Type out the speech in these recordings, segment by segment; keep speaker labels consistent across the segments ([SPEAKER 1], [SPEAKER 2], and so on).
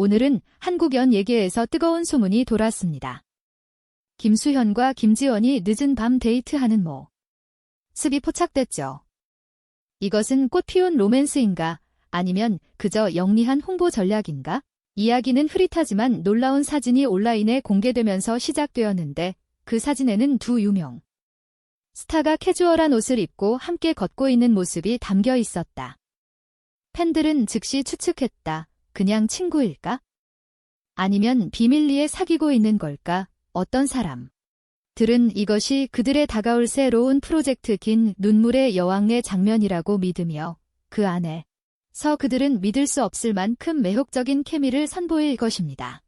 [SPEAKER 1] 오늘은 한국연 예계에서 뜨거운 소문이 돌았습니다. 김수현과 김지원이 늦은 밤 데이트하는 모. 습이 포착됐죠. 이것은 꽃 피운 로맨스인가 아니면 그저 영리한 홍보 전략인가? 이야기는 흐릿하지만 놀라운 사진이 온라인에 공개되면서 시작되었는데 그 사진에는 두 유명 스타가 캐주얼한 옷을 입고 함께 걷고 있는 모습이 담겨 있었다. 팬들은 즉시 추측했다. 그냥 친구일까? 아니면 비밀리에 사귀고 있는 걸까? 어떤 사람? 들은 이것이 그들의 다가올 새로운 프로젝트 긴 눈물의 여왕의 장면이라고 믿으며 그 안에 서 그들은 믿을 수 없을 만큼 매혹적인 케미를 선보일 것입니다.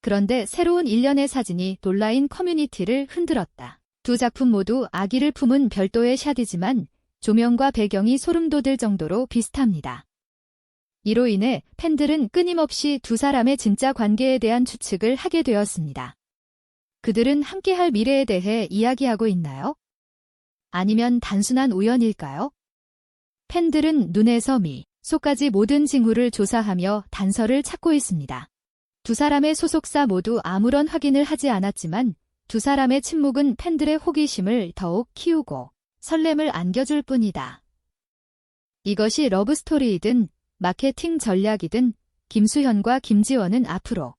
[SPEAKER 1] 그런데 새로운 일련의 사진이 온라인 커뮤니티를 흔들었다. 두 작품 모두 아기를 품은 별도의 샷이지만 조명과 배경이 소름 돋을 정도로 비슷합니다. 이로 인해 팬들은 끊임없이 두 사람의 진짜 관계에 대한 추측을 하게 되었습니다. 그들은 함께할 미래에 대해 이야기하고 있나요? 아니면 단순한 우연일까요? 팬들은 눈에서 미, 속까지 모든 징후를 조사하며 단서를 찾고 있습니다. 두 사람의 소속사 모두 아무런 확인을 하지 않았지만 두 사람의 침묵은 팬들의 호기심을 더욱 키우고 설렘을 안겨줄 뿐이다. 이것이 러브스토리이든 마케팅 전략이든 김수현과 김지원은 앞으로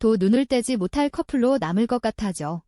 [SPEAKER 1] 도 눈을 떼지 못할 커플로 남을 것 같아죠.